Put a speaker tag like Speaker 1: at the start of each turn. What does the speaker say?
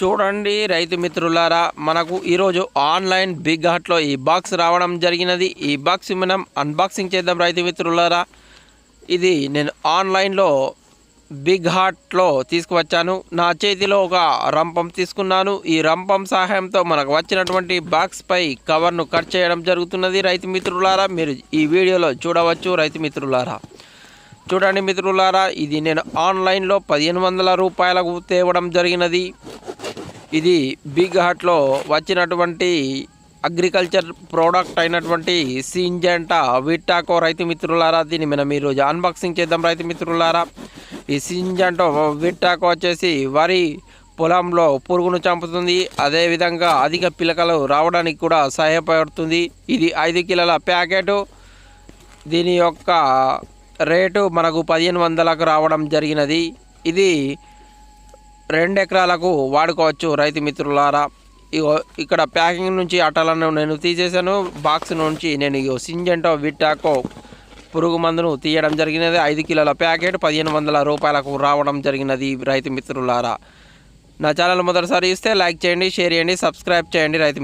Speaker 1: చూడండి రైతు మిత్రులారా మనకు ఈరోజు ఆన్లైన్ బిగ్ హాట్లో ఈ బాక్స్ రావడం జరిగినది. ఈ బాక్స్ మనం అన్బాక్సింగ్ చేద్దాం రైతు మిత్రులారా. ఇది నేను ఆన్లైన్లో బిగ్ హార్ట్లో తీసుకువచ్చాను. నా చేతిలో ఒక రంపం తీసుకున్నాను. ఈ రంపం సహాయంతో మనకు వచ్చినటువంటి బాక్స్పై కవర్ను కట్ చేయడం జరుగుతున్నది రైతు మిత్రులారా. మీరు ఈ వీడియోలో చూడవచ్చు రైతు మిత్రులారా. చూడండి మిత్రులారా ఇది నేను ఆన్లైన్లో పదిహేను వందల రూపాయలకు తేవడం జరిగినది. ఇది బిగ్ హాట్లో వచ్చినటువంటి అగ్రికల్చర్ ప్రోడక్ట్ అయినటువంటి సింజంట విట్టాకో రైతు మిత్రులారా దీన్ని మనం ఈరోజు అన్బాక్సింగ్ చేద్దాం రైతు మిత్రులారా. ఈ సింజంట విట్టాకో వచ్చేసి వరి పొలంలో పురుగును చంపుతుంది. అదేవిధంగా అధిక పిలకలు రావడానికి కూడా సహాయపడుతుంది. ఇది ఐదు కిలోల ప్యాకెట్. దీని యొక్క రేటు మనకు పదిహేను వందలకు రావడం జరిగినది. ఇది రెండు ఎకరాలకు వాడుకోవచ్చు రైతు మిత్రులారా. ఇగో ఇక్కడ ప్యాకింగ్ నుంచి అట్టలను నేను తీసేసాను బాక్స్ నుంచి నేను ఇగో సింజెంటో విటాకో పురుగు మందును తీయడం జరిగినది. ఐదు కిలోల ప్యాకెట్ పదిహేను వందల రూపాయలకు రావడం జరిగినది రైతు మిత్రులారా. నా ఛానల్ మొదటిసారి ఇస్తే లైక్ చేయండి షేర్ చేయండి సబ్స్క్రైబ్ చేయండి రైతు